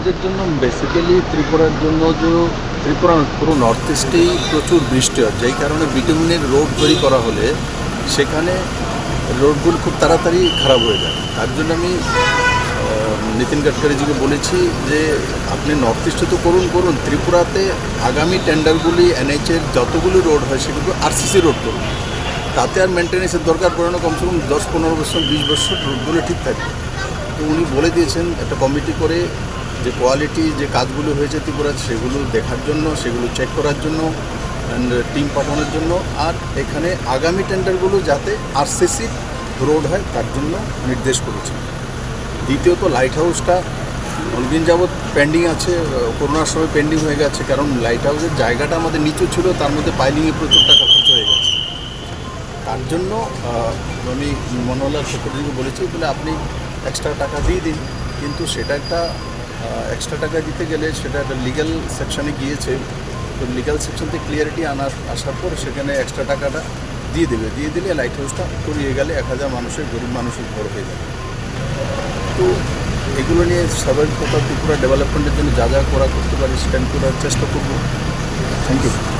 রাজ্যের জন্য বেসিক্যালি ত্রিপুরার জন্য যে, ত্রিপুরা পুরো নর্থ ইস্টেই প্রচুর বৃষ্টি হয়। যেই কারণে বিটুমিনের রোড তৈরি করা হলে সেখানে রোডগুলো খুব তাড়াতাড়ি খারাপ হয়ে যায়। তার জন্য আমি নীতিন গাডকারিজিকে বলেছি যে, আপনি নর্থ ইস্টে তো করুন করুন। ত্রিপুরাতে আগামী টেন্ডারগুলি এনএইচের যতগুলি রোড হয়, সেগুলো আরসিসি রোড করুন। তাতে আর মেনটেন্যান্সের দরকার পড়ে না, কমসে কম দশ, পনেরো বছর, বিশ বছর রোডগুলো ঠিক থাকে তো উনি বলে দিয়েছেন, একটা কমিটি করে যে কোয়ালিটি যে কাজগুলো হয়েছে ত্রিপুরা সেগুলো দেখার জন্য, সেগুলো চেক করার জন্য টিম পাঠানোর জন্য। আর এখানে আগামী টেন্ডারগুলো যাতে আরসিসি রোড হয়, তার জন্য নির্দেশ করেছে। দ্বিতীয়ত লাইট হাউসটা অনেকদিন যাবৎ পেন্ডিং আছে করোনার সময় পেন্ডিং হয়ে গেছে, কারণ লাইট হাউসের জায়গাটা আমাদের নিচু ছিল, তার মধ্যে পাইলিংয়ে প্রচুর টাকা খরচ হয়ে গেছে। তার জন্য আমি মনোহরলাল সেক্রেটারিকে বলেছি, বলে আপনি এক্সট্রা টাকা দিয়ে দিন, কিন্তু সেটা একটা এক্সট্রা টাকা দিতে গেলে সেটা একটা লিগ্যাল সেকশনে গিয়েছে। তো লিগ্যাল সেকশন থেকে ক্লিয়ারিটি আনার আসার পর সেখানে এক্সট্রা টাকাটা দিয়ে দেবে। দিয়ে দিলে লাইট হাউসটা করিয়ে গেলে এক হাজার মানুষের, গরিব মানুষের ঘর হয়ে যাবে। তো এগুলো নিয়ে স্বাভাবিক কথা ত্রিপুরা ডেভেলপমেন্টের জন্য যা যা করা করতে পারি সেটা করার চেষ্টা করব। Thank you